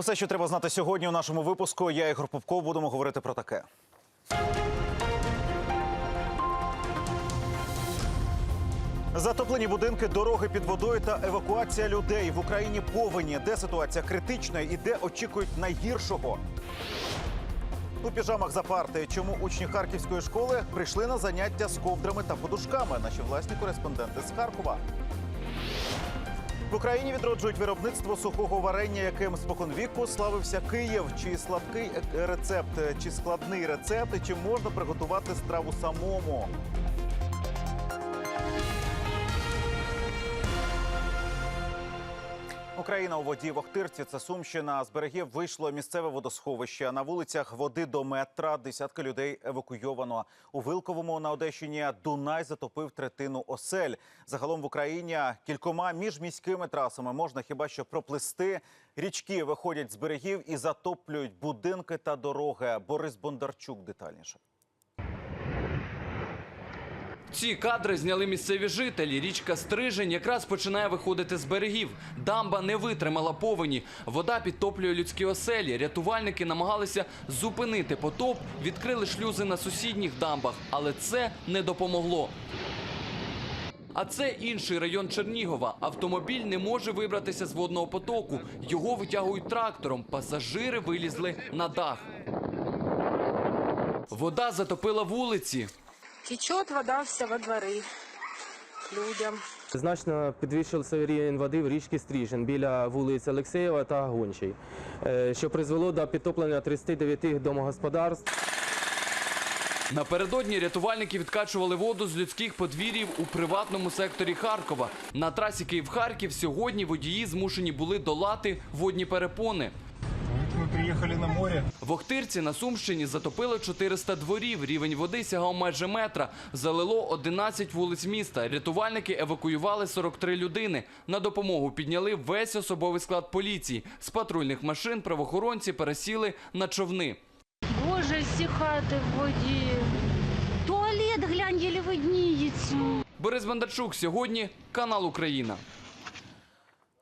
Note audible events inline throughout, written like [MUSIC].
Усе, що треба знати сьогодні у нашому випуску. Я Ігор Попков. Будемо говорити про таке. Затоплені будинки, дороги під водою та евакуація людей в Україні повені. Де ситуація критична і де очікують найгіршого. У піжамах за парти. Чому учні харківської школи прийшли на заняття з ковдрами та подушками? Наші власні кореспонденти з Харкова. В Україні відроджують виробництво сухого варення, яким споконвіку славився Київ. Чи слабкий рецепт, чи складний рецепт, чи можна приготувати страву самому? Україна у воді в Охтирці. Це Сумщина. З берегів вийшло місцеве водосховище. На вулицях води до метра. Десятки людей евакуйовано. У Вилковому на Одещині Дунай затопив третину осель. Загалом в Україні кількома міжміськими трасами можна хіба що проплисти. Річки виходять з берегів і затоплюють будинки та дороги. Борис Бондарчук детальніше. Ці кадри зняли місцеві жителі. Річка Стрижень якраз починає виходити з берегів. Дамба не витримала повені. Вода підтоплює людські оселі. Рятувальники намагалися зупинити потоп, відкрили шлюзи на сусідніх дамбах, але це не допомогло. А це інший район Чернігова. Автомобіль не може вибратися з водного потоку. Його витягують трактором. Пасажири вилізли на дах. Вода затопила вулиці. Течет вода вся во дворы людям. Значно підвищився рівень води в річці Стріжин біля вулиць Олексєєва та Гончий, е, що призвело до підтоплення 39 домогосподарств. Напередодні рятувальники відкачували воду з людських подвір'їв у приватному секторі Харкова. На трасі Київ-Харків сьогодні водії змушені були долати водні перепони. Мы на море. В Охтирці на Сумщині затопило 400 дворів. Рівень води сягав майже метра. Залило 11 вулиць міста. Рятувальники евакуювали 43 людини. На допомогу підняли весь особовий склад поліції. З патрульних машин правоохоронці пересіли на човни. Боже, всі хати в воді. Туалет, глянь, єлі видніється. Борис Бондарчук сьогодні канал Україна.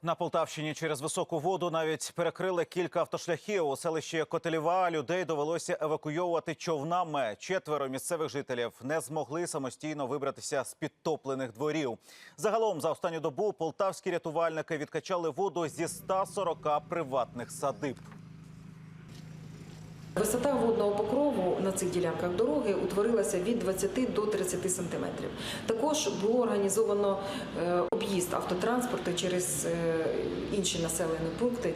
На Полтавщині через високу воду навіть перекрили кілька автошляхів. У селищі Котелєва людей довелося евакуйовувати човнами. Четверо місцевих жителів не змогли самостійно вибратися з підтоплених дворів. Загалом за останню добу полтавські рятувальники відкачали воду зі 140 приватних садиб. Висота водного покрову на цих ділянках дороги утворилася від 20 до 30 сантиметрів. Також було організовано е, об'їзд автотранспорту через е, інші населені пункти.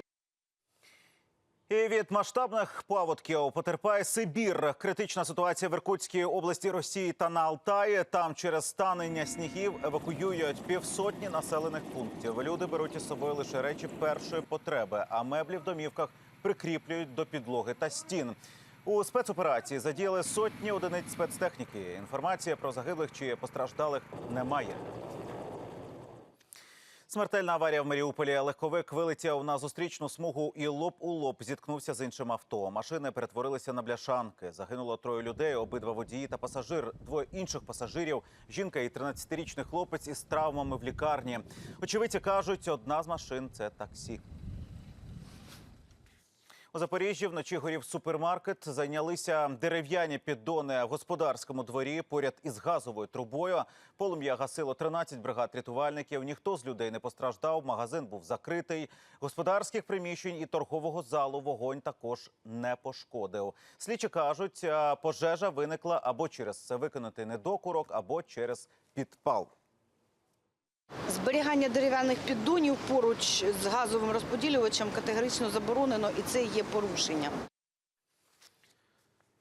І від масштабних паводків потерпає Сибір. Критична ситуація в Іркутській області Росії та на Алтаї. Там через станення снігів евакуюють півсотні населених пунктів. Люди беруть із собою лише речі першої потреби, а меблі в домівках прикріплюють до підлоги та стін. У спецоперації задіяли сотні одиниць спецтехніки. Інформація про загиблих чи постраждалих немає. Смертельна аварія в Маріуполі. Легковик вилетів на зустрічну смугу і лоб у лоб зіткнувся з іншим авто. Машини перетворилися на бляшанки. Загинуло троє людей, обидва водії та пасажир. Двоє інших пасажирів. Жінка і 13-річний хлопець із травмами в лікарні. Очевидці кажуть, одна з машин це таксі. У Запоріжжі вночі горів супермаркет. Зайнялися дерев'яні піддони в господарському дворі поряд із газовою трубою. Полум'я гасило 13 бригад рятувальників. Ніхто з людей не постраждав. Магазин був закритий. Господарських приміщень і торгового залу вогонь також не пошкодив. Слідчі кажуть, пожежа виникла або через викинутий недокурок, або через підпал. Зберігання дерев'яних піддонів поруч з газовим розподілювачем категорично заборонено, і це є порушенням.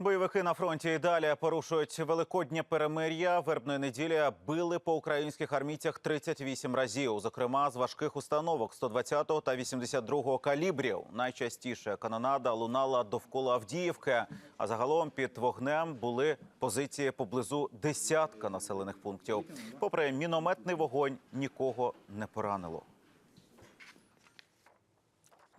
Бойовики на фронті і далі порушують великоднє перемир'я. Вербної неділі били по українських армійцях 38 разів, зокрема з важких установок 120 та 82 калібрів. Найчастіше канонада лунала довкола Авдіївки. А загалом під вогнем були позиції поблизу десятка населених пунктів. Попри мінометний вогонь, нікого не поранило.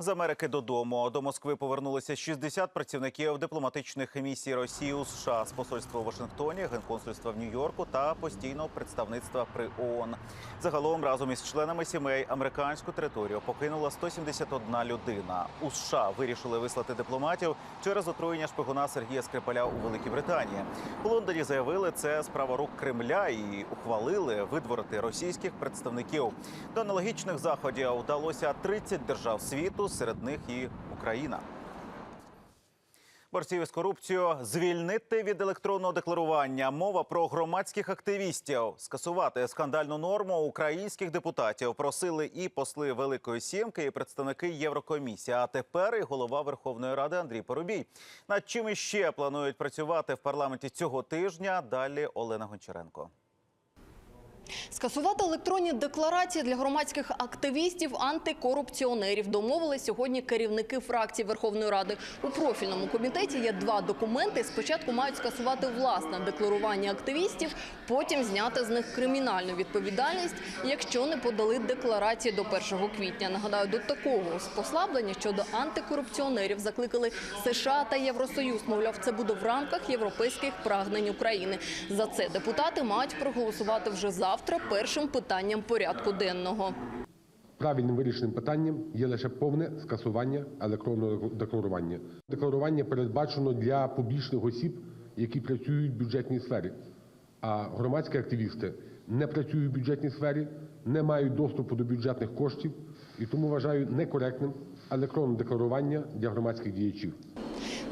З Америки додому до Москви повернулися 60 працівників дипломатичних місій Росії у США з посольства у Вашингтоні, генконсульства в Нью-Йорку та постійного представництва при ООН. Загалом разом із членами сімей американську територію покинула 171 людина. У США вирішили вислати дипломатів через отруєння шпигуна Сергія Скрипаля у Великій Британії. У Лондоні заявили, це справа рук Кремля і ухвалили видворити російських представників. До аналогічних заходів вдалося 30 держав світу, серед них і Україна. Борців із корупцією звільнити від електронного декларування. Мова про громадських активістів. Скасувати скандальну норму українських депутатів просили і посли Великої Сімки, і представники Єврокомісії. А тепер і голова Верховної Ради Андрій Поробій. Над чим іще планують працювати в парламенті цього тижня? Далі Олена Гончаренко. Скасувати електронні декларації для громадських активістів, антикорупціонерів домовили сьогодні керівники фракцій Верховної Ради. У профільному комітеті є два документи. Спочатку мають скасувати власне декларування активістів, потім зняти з них кримінальну відповідальність, якщо не подали декларації до 1 квітня. Нагадаю, до такого послаблення щодо антикорупціонерів закликали США та Євросоюз. Мовляв, це буде в рамках європейських прагнень України. За це депутати мають проголосувати вже завтра першим питанням порядку денного. Правильним вирішеним питанням є лише повне скасування електронного декларування. Декларування передбачено для публічних осіб, які працюють в бюджетній сфері. А громадські активісти не працюють в бюджетній сфері, не мають доступу до бюджетних коштів і тому вважаю некоректним електронне декларування для громадських діячів.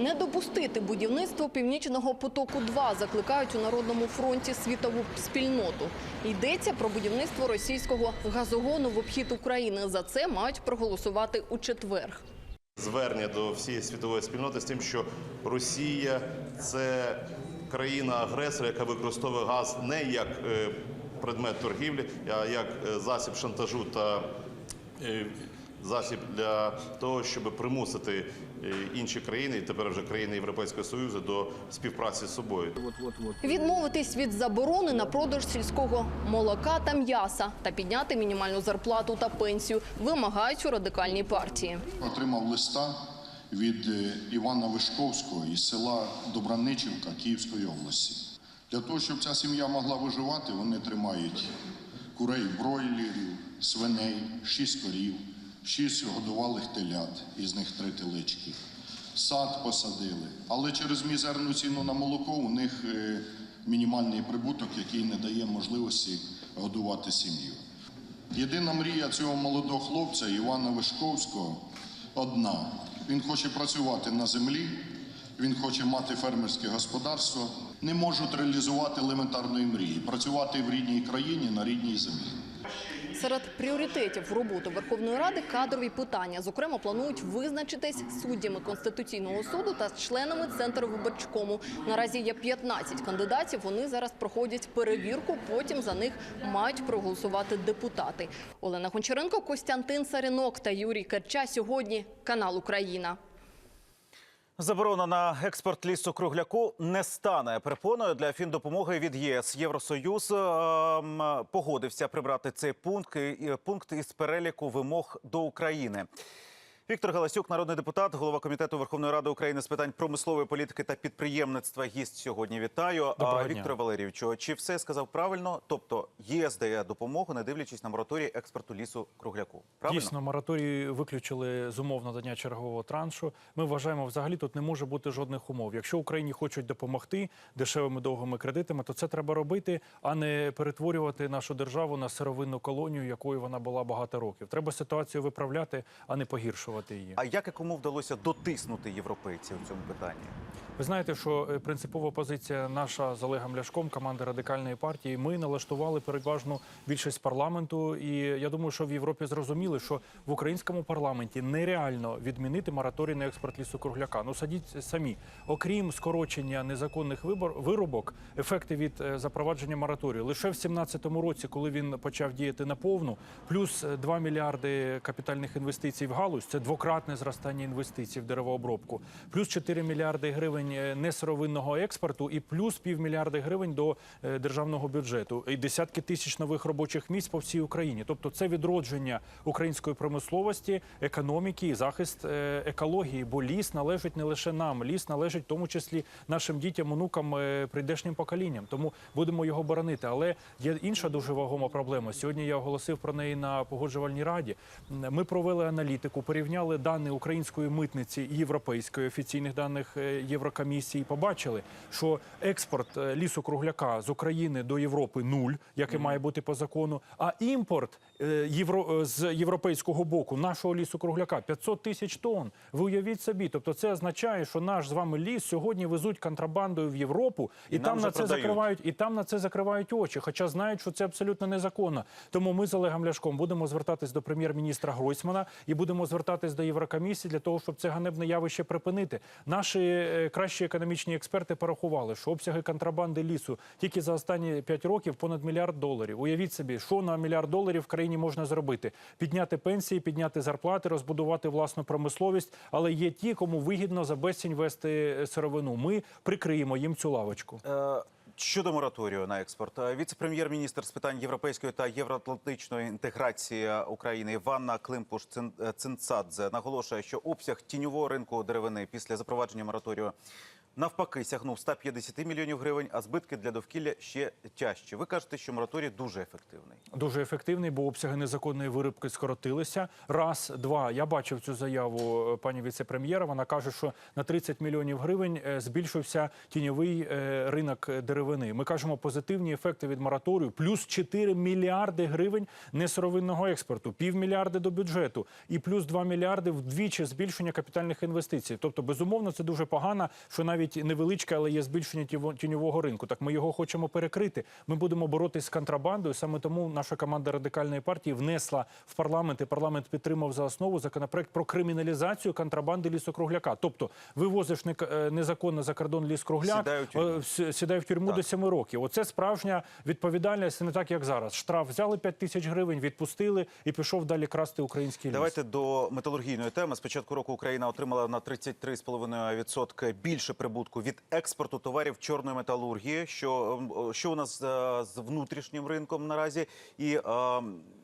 Не допустити будівництво північного потоку 2 закликають у народному фронті світову спільноту. Йдеться про будівництво російського газогону в обхід України. За це мають проголосувати у четвер. звернення до всієї світової спільноти з тим, що Росія це країна-агресор, яка використовує газ не як е, предмет торгівлі, а як е, засіб шантажу та е, засіб для того, щоб примусити інші країни, і тепер вже країни Європейського Союзу, до співпраці з собою. Відмовитись від заборони на продаж сільського молока та м'яса та підняти мінімальну зарплату та пенсію вимагають у радикальній партії. отримав листа від е, Івана Вишковського із села Добраничівка Київської області. Для того, щоб ця сім'я могла виживати, вони тримають курей бройлерів, свиней, шість корів, шість годувалих телят, із них три телички. Сад посадили, але через мізерну ціну на молоко у них е, мінімальний прибуток, який не дає можливості годувати сім'ю. Єдина мрія цього молодого хлопця Івана Вишковського одна. Він хоче працювати на землі, він хоче мати фермерське господарство. Не можуть реалізувати елементарної мрії працювати в рідній країні на рідній землі. Серед пріоритетів роботи Верховної Ради кадрові питання. Зокрема, планують визначитись суддями Конституційного суду та членами Центру виборчкому. Наразі є 15 кандидатів. Вони зараз проходять перевірку. Потім за них мають проголосувати депутати. Олена Гончаренко, Костянтин Саринок та Юрій Керча. Сьогодні канал Україна. Заборона на експорт лісу кругляку не стане перепоною для фіндопомоги від ЄС. Євросоюз ем, погодився прибрати цей пункт пункт із переліку вимог до України. Віктор Галасюк, народний депутат, голова комітету Верховної Ради України з питань промислової політики та підприємництва. Гість сьогодні вітаю. Доброго А, дня. Віктор Валерійовичу, чи все сказав правильно? Тобто ЄС дає допомогу, не дивлячись на мораторій експорту лісу кругляку. Правильно? Дійсно, мораторій виключили з умов надання чергового траншу. Ми вважаємо, взагалі тут не може бути жодних умов. Якщо Україні хочуть допомогти дешевими довгими кредитами, то це треба робити, а не перетворювати нашу державу на сировинну колонію, якою вона була багато років. Треба ситуацію виправляти, а не погіршувати її. А як і кому вдалося дотиснути європейців у цьому питанні? Ви знаєте, що е, принципова позиція наша з Олегом Ляшком, команди радикальної партії. Ми налаштували переважну більшість парламенту, і я думаю, що в Європі зрозуміли, що в українському парламенті нереально відмінити мораторій на експорт лісокругляка. Ну садіть самі, окрім скорочення незаконних вибор виробок, ефекти від е, запровадження мораторію лише в 2017 році, коли він почав діяти наповну, плюс е, 2 мільярди капітальних інвестицій в галузь, це двократне зростання інвестицій в деревообробку, плюс 4 мільярди гривень е, несировинного експорту і плюс півмільярди гривень до е, державного бюджету. І десятки тисяч нових робочих місць по всій Україні. Тобто це відродження української промисловості, економіки і захист е, екології. Бо ліс належить не лише нам, ліс належить в тому числі нашим дітям, онукам, прийдешнім поколінням. Тому будемо його боронити. Але є інша дуже вагома проблема. Сьогодні я оголосив про неї на погоджувальній раді. Ми провели аналітику, порівняли дані української митниці і європейської офіційних даних е, Єврокомісії. Побачили, що експорт е, лісу кругляка з України до Європи нуль, як і має бути по закону. А імпорт євро е, з європейського боку нашого лісу кругляка 500 тисяч тонн. Ви уявіть собі. Тобто, це означає, що наш з вами ліс сьогодні везуть контрабандою в Європу, і, І там на це продають. закривають, і там на це закривають очі, хоча знають, що це абсолютно незаконно. Тому ми з Олегом Ляшком будемо звертатись до прем'єр-міністра Гройсмана і будемо звертатись до Єврокомісії для того, щоб це ганебне явище припинити. Наші е, кращі економічні експерти порахували, що обсяги контрабанди лісу тільки за останні 5 років понад мільярд доларів. Уявіть собі, що на мільярд доларів в країні можна зробити: підняти пенсії, підняти зарплати, розбудувати власну промисловість. Але є ті, кому вигідно за безцінь вести е, сировину. Ми прикриємо їм цю лавочку. Е, Щодо мораторію на експорт, Е, віце-прем'єр-міністр з питань європейської та євроатлантичної інтеграції України Іванна Климпуш Цинцадзе наголошує, що обсяг тіньового ринку деревини після запровадження мораторію навпаки сягнув 150 мільйонів гривень, а збитки для довкілля ще тяжчі. Ви кажете, що мораторій дуже ефективний. Дуже ефективний, бо обсяги незаконної вирубки скоротилися. Раз, два. Я бачив цю заяву е, пані віце-прем'єра. Вона каже, що на 30 мільйонів гривень е, збільшився тіньовий е, ринок деревини. Ми кажемо позитивні ефекти від мораторію, плюс 4 мільярди гривень несировинного експорту, півмільярди до бюджету і плюс 2 мільярди вдвічі збільшення капітальних інвестицій. Тобто, безумовно, це дуже погано, що навіть невеличке, але є збільшення тіньового ринку. Так ми його хочемо перекрити. Ми будемо боротись з контрабандою. Саме тому наша команда радикальної партії внесла в парламент і парламент підтримав за основу законопроект про криміналізацію контрабанди лісокругляка. Тобто вивозиш е, незаконно за кордон ліс-кругляк, Сідає в тюрму. е, сідає в тюрму до 7 років. Оце справжня відповідальність, не так як зараз. Штраф взяли 5 тисяч гривень, відпустили і пішов далі красти український ліс. Давайте до металургійної теми. З початку року Україна отримала на 33,5% більше прибутку від експорту товарів чорної металургії. Що, ем, що у нас е, з внутрішнім ринком наразі? І е,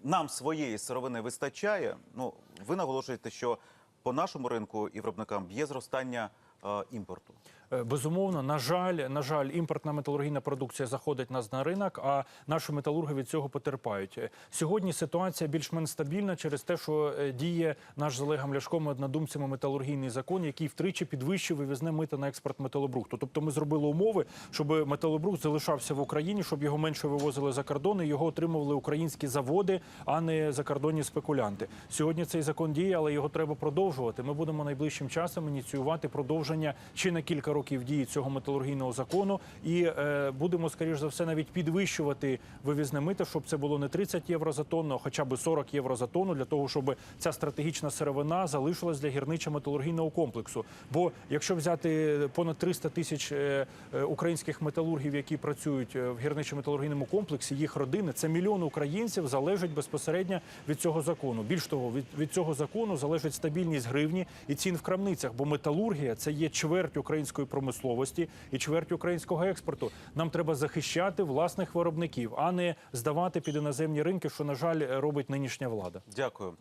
нам своєї сировини вистачає. Ну, ви наголошуєте, що по нашому ринку і виробникам є зростання е, імпорту. Е, Безумовно, на жаль, на жаль, імпортна металургійна продукція заходить нас на ринок, а наші металурги від цього потерпають. Е, Сьогодні ситуація більш-менш стабільна через те, що е, діє наш з Олегом Ляшком і однодумцями металургійний закон, який втричі підвищив вивізне мито на експорт металобрухту. Тобто ми зробили умови, щоб металобрухт залишався в Україні, щоб його менше вивозили за кордон і його отримували українські заводи, а не закордонні спекулянти. Сьогодні цей закон діє, але його треба продовжувати. Ми будемо найближчим часом ініціювати продовження чи на кілька років дії цього металургійного закону, і е, будемо скоріш за все навіть підвищувати вивізне мито, щоб це було не 30 євро за тонну, а хоча б 40 євро за тонну, для того, щоб ця стратегічна сировина залишилась для гірничо-металургійного комплексу. Бо якщо взяти понад 300 тисяч е, е, українських металургів, які працюють в гірничо-металургійному комплексі, їх родини, це мільйон українців залежить безпосередньо від цього закону. Більш того, від, від цього закону залежить стабільність гривні і цін в крамницях, бо металургія це є чверть української промисловості і чверть українського експорту. Нам треба захищати власних виробників, а не здавати під іноземні ринки, що на жаль робить нинішня влада. Дякую.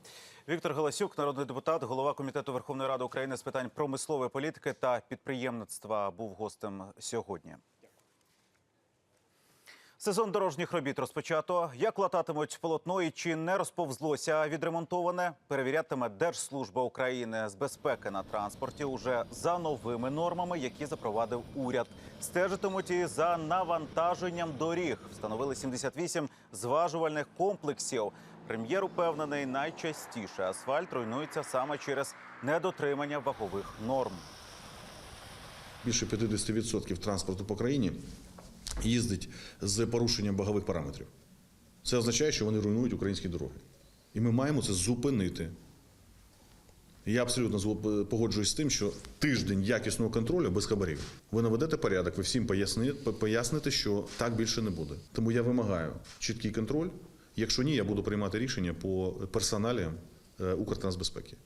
Віктор Галасюк, народний депутат, голова комітету Верховної Ради України з питань промислової політики та підприємництва, був гостем сьогодні. Сезон дорожніх робіт розпочато. Як лататимуть полотно і чи не розповзлося відремонтоване, перевірятиме Держслужба України з безпеки на транспорті уже за новими нормами, які запровадив уряд. Стежитимуть і за навантаженням доріг. Встановили 78 зважувальних комплексів. Прем'єр упевнений, найчастіше асфальт руйнується саме через недотримання вагових норм. Більше 50% транспорту по країні їздить з порушенням вагових параметрів. Це означає, що вони руйнують українські дороги. І ми маємо це зупинити. Я абсолютно погоджуюсь з тим, що тиждень якісного контролю без хабарів. Ви наведете порядок, ви всім поясните, що так більше не буде. Тому я вимагаю чіткий контроль. Якщо ні, я буду приймати рішення по персоналіям е, Укртрансбезпеки.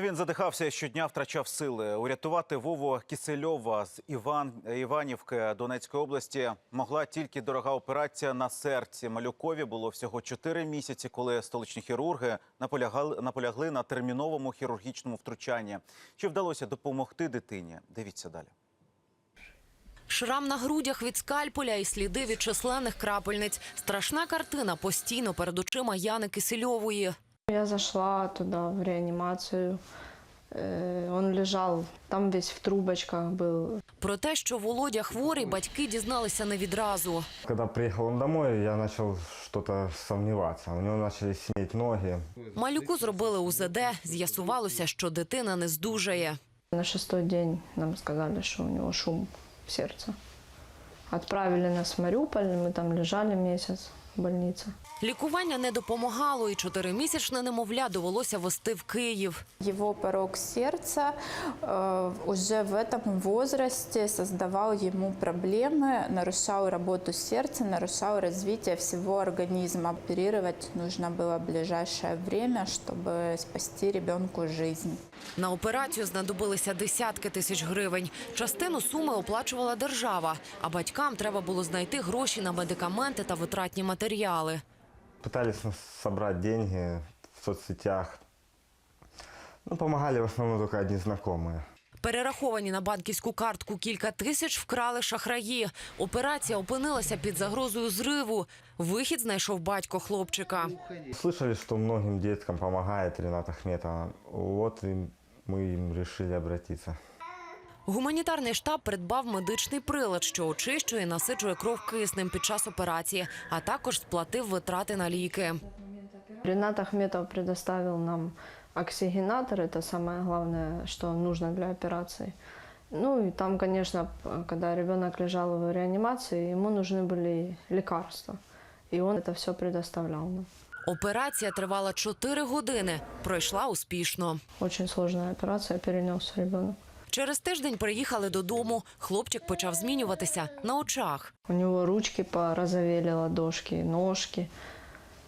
Він задихався щодня втрачав сили. Урятувати Вову Кисельова з Іван Іванівки Донецької області могла тільки дорога операція на серці. Малюкові було всього 4 місяці, коли столичні хірурги наполягали наполягли на терміновому хірургічному втручанні. Чи вдалося допомогти дитині? Дивіться далі. Шрам на грудях від скальпеля і сліди від численних крапельниць. Страшна картина постійно перед очима Яни Кисельової. Я зашла туда в реанимацию. Э, Он лежал, там весь в трубочках был. Про те, що Володя хворий, батьки дізналися не відразу. Когда приехал он домой, я начал что-то сомневаться. У него начали синеть ноги. Малюку зробили УЗД. З'ясувалося, що дитина не здужає. На шестой день нам сказали, что у него шум в сердце. Отправили нас в Мариуполь, мы там лежали месяц в больнице. Лікування не допомагало, і чотиримісячне немовля довелося вести в Київ. Его порог сердца э, уже в этом возрасте создавал ему проблемы, нарушал работу сердца, нарушал развитие всего организма. Оперировать нужно было в ближайшее время, чтобы спасти ребенку жизнь. На операцію знадобилися десятки тисяч гривень. Частину суми оплачувала держава, а батькам треба було знайти гроші на медикаменти та витратні матеріали. Пытались ну, собрать деньги в соцсетях. Ну, помогали в основном только одни знакомые. Перераховані на банківську картку кілька тисяч вкрали шахраї. Операція опинилася під загрозою зриву. Вихід знайшов батько хлопчика. Слышали, что многим деткам помогает Ренат Ахметова. Вот и мы им решили обратиться. Гуманітарний штаб придбав медичний прилад, що очищує і насичує кров киснем під час операції, а також сплатив витрати на ліки. Ренат Ахметов предоставил нам оксигенатор, это самое главное, что нужно для операции. Ну и там, конечно, п- когда ребенок лежал в реанимации, ему нужны были лекарства. И он это все предоставлял нам. Операція тривала 4 години. Пройшла успішно. Очень сложная операция, перенес ребенок. Через тиждень приїхали додому. Хлопчик почав змінюватися на очах. У него ручки порозовели, ладошки, ножки.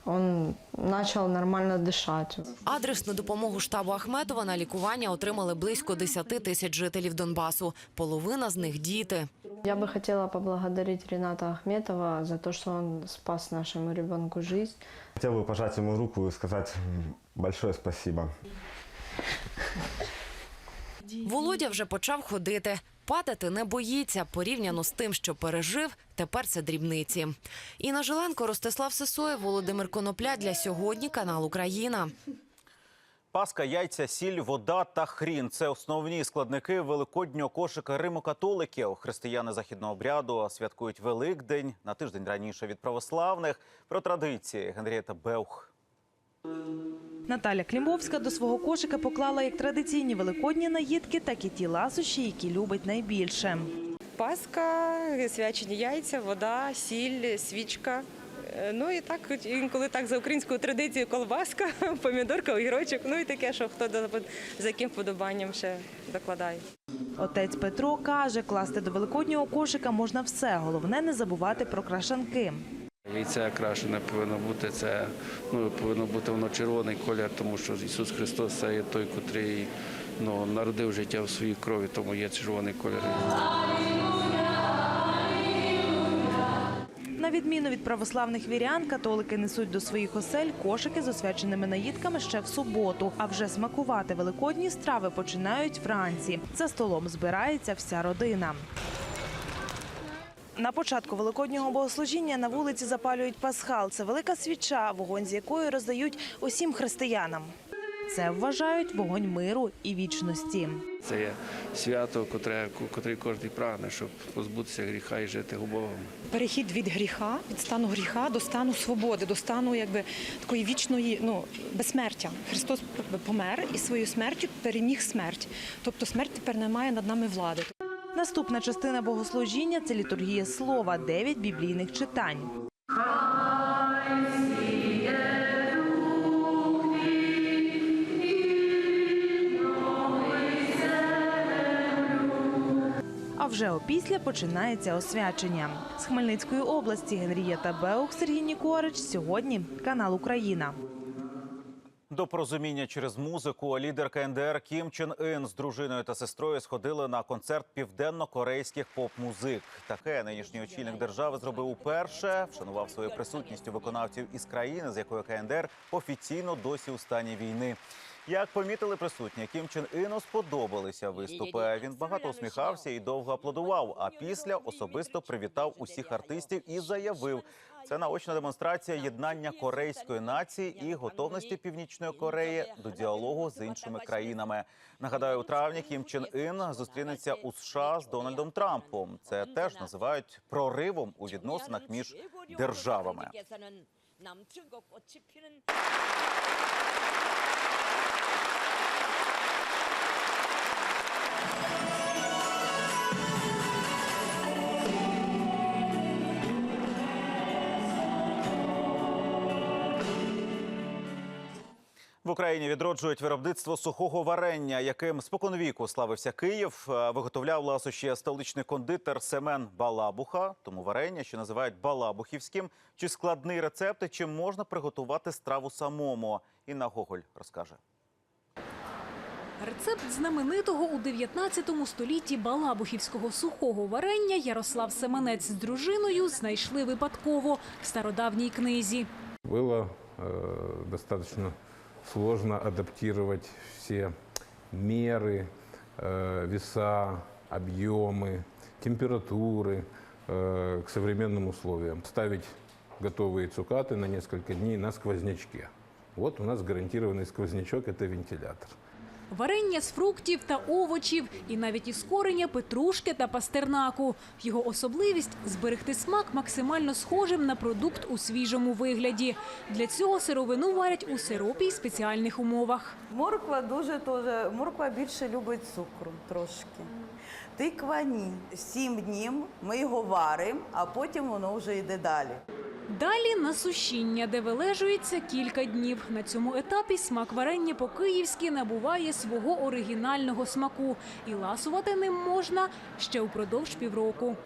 Он начал нормально дышать. Адресну допомогу штабу Ахметова на лікування отримали близько 10 тисяч жителів Донбасу. Половина з них діти. Я бы хотела поблагодарить Рената Ахметова за то, что он спас нашему ребенку жизнь. Хотел бы пожать ему руку и сказать м, большое спасибо. Володя вже почав ходити. Падати не боїться. Порівняно з тим, що пережив, тепер це дрібниці. Інна Жиленко, Ростислав Сисоєв, Володимир Конопля для сьогодні канал Україна. Паска, яйця, сіль, вода та хрін це основні складники великоднього кошика римокатоликів. Християни західного обряду святкують Великдень на тиждень раніше від православних. Про традиції Генрієта Беух. Наталя Клімовська до свого кошика поклала як традиційні великодні наїдки, так і ті ласощі, які любить найбільше. Паска, свячені яйця, вода, сіль, свічка. Е, Ну і так інколи так за українською традицією колбаска, [LAUGHS] помідорка, огірочок, ну і таке, що хто за яким вподобанням ще докладає. Отець Петро каже, класти до великоднього кошика можна все. Головне не забувати про крашанки. Яйця крашене повинно бути це ну повинно бути воно червоний колір, тому що Ісус Христос це є той, котрий ну, народив життя в своїй крові, тому є червоний колір. На відміну від православних вірян, католики несуть до своїх осель кошики з освяченими наїдками ще в суботу. А вже смакувати великодні страви починають вранці. За столом збирається вся родина. На початку великоднього богослужіння на вулиці запалюють пасхал. Це велика свіча, вогонь з якої роздають усім християнам. Це вважають вогонь миру і вічності. Це є свято, котре, котрий кожен прагне, щоб позбутися гріха і жити у Богом. перехід від гріха, від стану гріха до стану свободи, до стану якби такої вічної ну безсмертя. Христос помер і своєю смертю переміг смерть. Тобто смерть тепер не має над нами влади. Наступна частина богослужіння це літургія слова, дев'ять біблійних читань. А вже опісля починається освячення. З Хмельницької області Генрієта Беух, Сергій Нікорич. Сьогодні канал Україна. До порозуміння через музику лідер КНДР Кім Чен Ін з дружиною та сестрою сходили на концерт південно-корейських поп-музик. Таке нинішній очільник держави зробив уперше. Вшанував своєю присутністю виконавців із країни, з якою КНДР офіційно досі у стані війни. Як помітили присутні, Кім Чен Іну сподобалися виступи. Він багато усміхався і довго аплодував. А після особисто привітав усіх артистів і заявив, це наочна демонстрація єднання корейської нації і готовності Північної Кореї до діалогу з іншими країнами. Нагадаю, у травні Кім Чен Ін зустрінеться у США з Дональдом Трампом. Це теж називають проривом у відносинах між державами. В Україні відроджують виробництво сухого варення, яким споконвіку славився Київ. Е, Виготовляв ласощі столичний кондитер Семен Балабуха. Тому варення, що називають балабухівським, чи складний рецепт, чи можна приготувати страву самому. Інна Гоголь розкаже. Рецепт знаменитого у 19 столітті балабухівського сухого варення Ярослав Семенець з дружиною знайшли випадково в стародавній книзі. Было э, достаточно сложно адаптировать все меры, э, веса, объемы, температуры э, к современным условиям. Ставить готовые цукаты на несколько дней на сквознячке. Вот у нас гарантированный сквознячок – это вентилятор. Варення з фруктів та овочів і навіть із корення петрушки та пастернаку. Його особливість зберегти смак максимально схожим на продукт у свіжому вигляді. Для цього сировину варять у сиропі й спеціальних умовах. Морква дуже теж, морква більше любить цукру трошки. Тиква ні. Сім днів ми його варимо, а потім воно вже йде далі. Далі на сушіння, де вилежується кілька днів. На цьому етапі смак варення по-київськи набуває свого оригінального смаку. І ласувати ним можна ще упродовж півроку.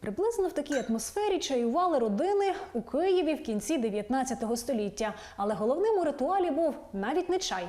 Приблизно в такій атмосфері чаювали родини у Києві в кінці 19 століття. Але головним у ритуалі був навіть не чай,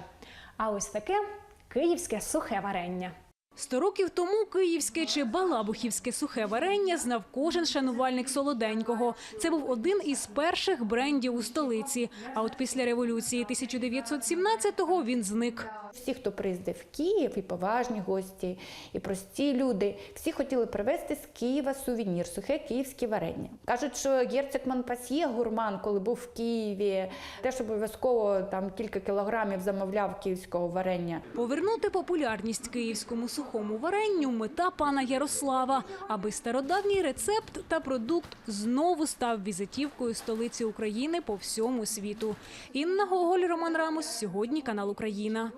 а ось таке київське сухе варення. Сто років тому київське чи балабухівське сухе варення знав кожен шанувальник солоденького. Це був один із перших брендів у столиці. А от після революції 1917-го він зник. Всі, хто приїздив в Київ, і поважні гості, і прості люди, всі хотіли привезти з Києва сувенір, сухе київське варення. Кажуть, що герцог Монпасьє, гурман, коли був в Києві, теж обов'язково там кілька кілограмів замовляв київського варення. Повернути популярність київському сухому варенню мета пана Ярослава, аби стародавній рецепт та продукт знову став візитівкою столиці України по всьому світу. Інна Гоголь, Роман Рамос. Сьогодні канал Україна.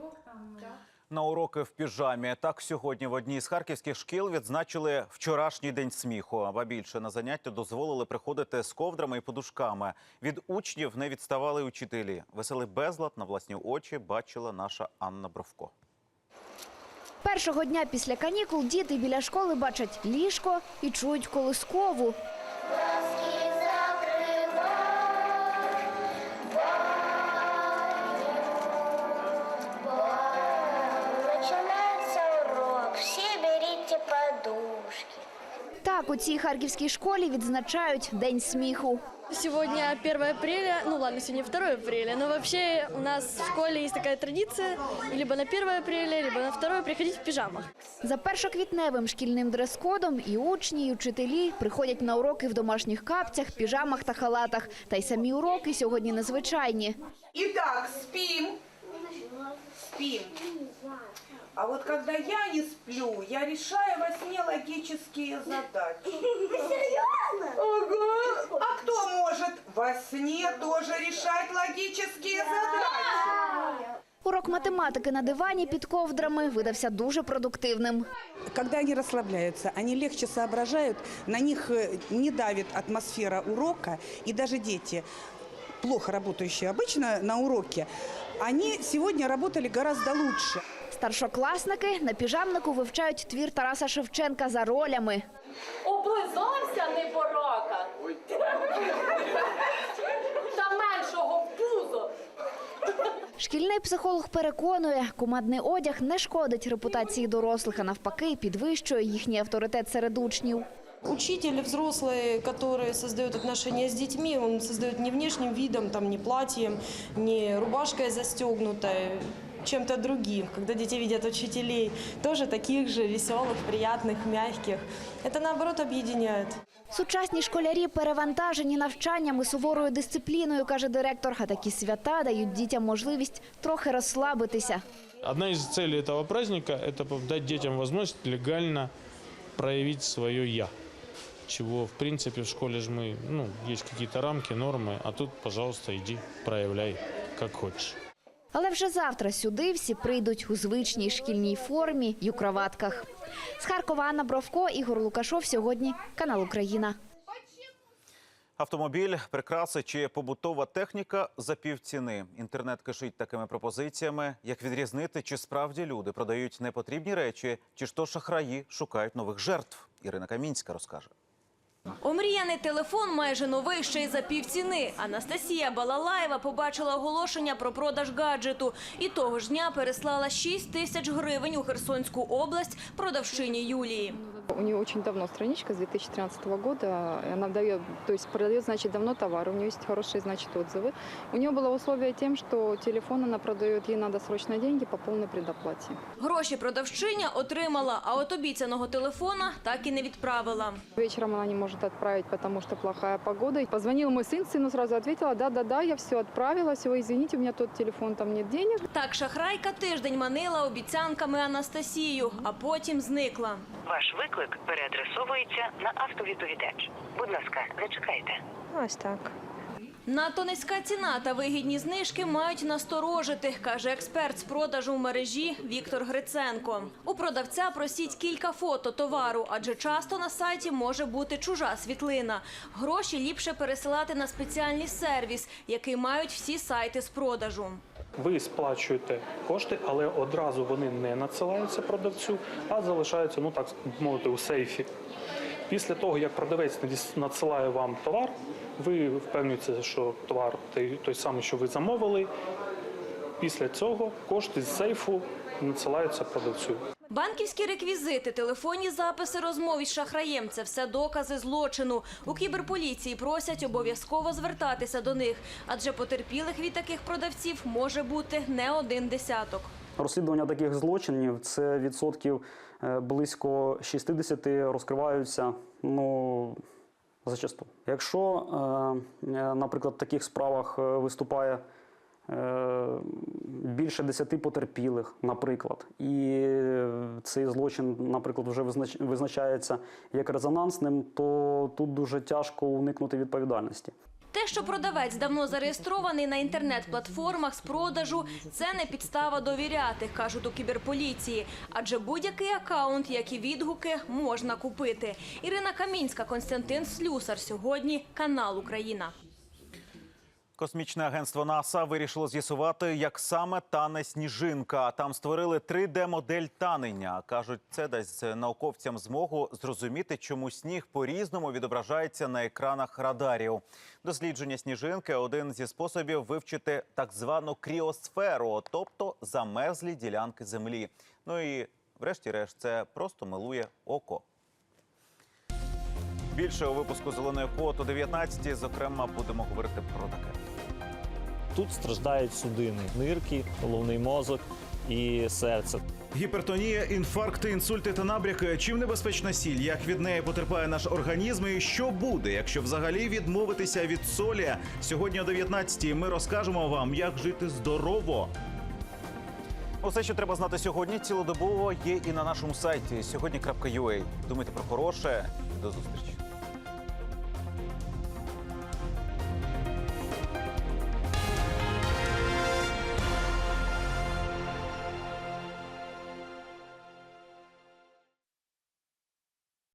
На уроки в піжамі. Так сьогодні в одній з харківських шкіл відзначили вчорашній день сміху. Ба більше на заняття дозволили приходити з ковдрами і подушками. Від учнів не відставали учителі. Веселий безлад на власні очі бачила наша Анна Бровко. Першого дня після канікул діти біля школи бачать ліжко і чують колискову. Так у цій харківській школі відзначають День сміху. Сегодня 1 апреля, ну ладно, сегодня 2 апреля, но вообще у нас в школе есть такая традиция, либо на 1 апреля, либо на 2 приходить в пижамах. За першоквітневим шкільним дрес-кодом і учні, і учителі приходять на уроки в домашніх капцях, піжамах та халатах. Та й самі уроки сьогодні незвичайні. Итак, спим. Спим. А вот когда я не сплю, я решаю во сне логические задачи. Серьезно? Ага. А кто может во сне тоже решать логические задачи? Урок математики на дивані під ковдрами видався дуже продуктивним. Когда они расслабляются, они легче соображают, на них э, не давит атмосфера урока, и даже дети, плохо работающие обычно на уроке, они сегодня работали гораздо лучше. Старшокласники на піжамнику вивчають твір Тараса Шевченка за ролями. Облизався неборака. Та меншого в пузо. Шкільний психолог переконує, командний одяг не шкодить репутації дорослих, а навпаки, підвищує їхній авторитет серед учнів. Учитель взрослый, который создает отношения с детьми, он создает не внешним видом, там, не платьем, не рубашкой застегнутой, чем-то другим. Когда дети видят учителей, тоже таких же веселых, приятных, мягких, это наоборот объединяет. Сучасні школярі перевантажені навчанням і суворою дисципліною, каже директор. А такі свята дають дітям можливість трохи розслабитися. Одна из целей этого праздника – это дать детям возможность легально проявить свое «я», чего, в принципе, в школе же мы, ну, есть какие-то рамки, нормы, а тут, пожалуйста, иди, проявляй, как хочешь. Але вже завтра сюди всі прийдуть у звичній шкільній формі й у кроватках. З Харкова Анна Бровко, Ігор Лукашов. Сьогодні канал Україна. Автомобіль, прикраси чи побутова техніка за півціни. Інтернет кишить такими пропозиціями, як відрізнити, чи справді люди продають непотрібні речі, чи ж то шахраї шукають нових жертв. Ірина Камінська розкаже. Омріяний телефон майже новий ще й за півціни. Анастасія Балалаєва побачила оголошення про продаж гаджету і того ж дня переслала 6 тисяч гривень у Херсонську область продавчині Юлії. У нее очень давно страничка с 2013 года. и Она дает, то есть продает, значит, давно товар. У нее есть хорошие, значит, отзывы. У нее было условие тем, что телефон она продает, ей надо срочно деньги по полной предоплате. Гроші продавчиня отримала, а от обіцяного телефона так і не відправила. Вечером она не может отправить, потому что плохая погода. И Позвонил мой сын, сыну сразу ответила, да-да-да, я все отправила, все, извините, у меня тот телефон, там нет денег. Так шахрайка тиждень манила обіцянками Анастасію, а потім зникла. Ваш виклик переадресовується на автовідповідач. Будь ласка, зачекайте. Ось так. Надто низька ціна та вигідні знижки мають насторожити, каже експерт з продажу в мережі Віктор Гриценко. У продавця просіть кілька фото товару, адже часто на сайті може бути чужа світлина. Гроші ліпше пересилати на спеціальний сервіс, який мають всі сайти з продажу. Ви сплачуєте кошти, але одразу вони не надсилаються продавцю, а залишаються, ну так мовити, у сейфі. Після того, як продавець надсилає вам товар, ви впевнюєтеся, що товар той, самий, що ви замовили. Після цього кошти з сейфу надсилаються продавцю. Банківські реквізити, телефонні записи розмов із шахраєм – це все докази злочину. У кіберполіції просять обов'язково звертатися до них, адже потерпілих від таких продавців може бути не один десяток. Розслідування таких злочинів це відсотків е, близько 60 розкриваються ну, зачасту. Якщо, е, е, наприклад, в таких справах виступає більше 10 потерпілих, наприклад, і е, цей злочин, наприклад, вже визнач- визначається як резонансним, то тут дуже тяжко уникнути відповідальності. Те, що продавець давно зареєстрований на інтернет-платформах з продажу, це не підстава довіряти, кажуть у кіберполіції. Адже будь-який акаунт, як і відгуки, можна купити. Ірина Камінська, Константин Слюсар. Сьогодні канал Україна. Космічне агентство НАСА вирішило з'ясувати, як саме тане сніжинка. Там створили 3D-модель танення. кажуть, це дасть науковцям змогу зрозуміти, чому сніг по-різному відображається на екранах радарів. Дослідження сніжинки один зі способів вивчити так звану кріосферу, тобто замерзлі ділянки землі. Ну і врешті-решт, це просто милує око. Більше у випуску зеленої код о 19 Зокрема, будемо говорити про таке. Тут страждають судини, нирки, головний мозок і серце. Гіпертонія, інфаркти, інсульти та набряки. Чим небезпечна сіль? Як від неї потерпає наш організм? І що буде, якщо взагалі відмовитися від солі? Сьогодні о 19 ми розкажемо вам, як жити здорово. Усе, що треба знати сьогодні, цілодобово є і на нашому сайті сьогодні.ua. Думайте про хороше. До зустрічі.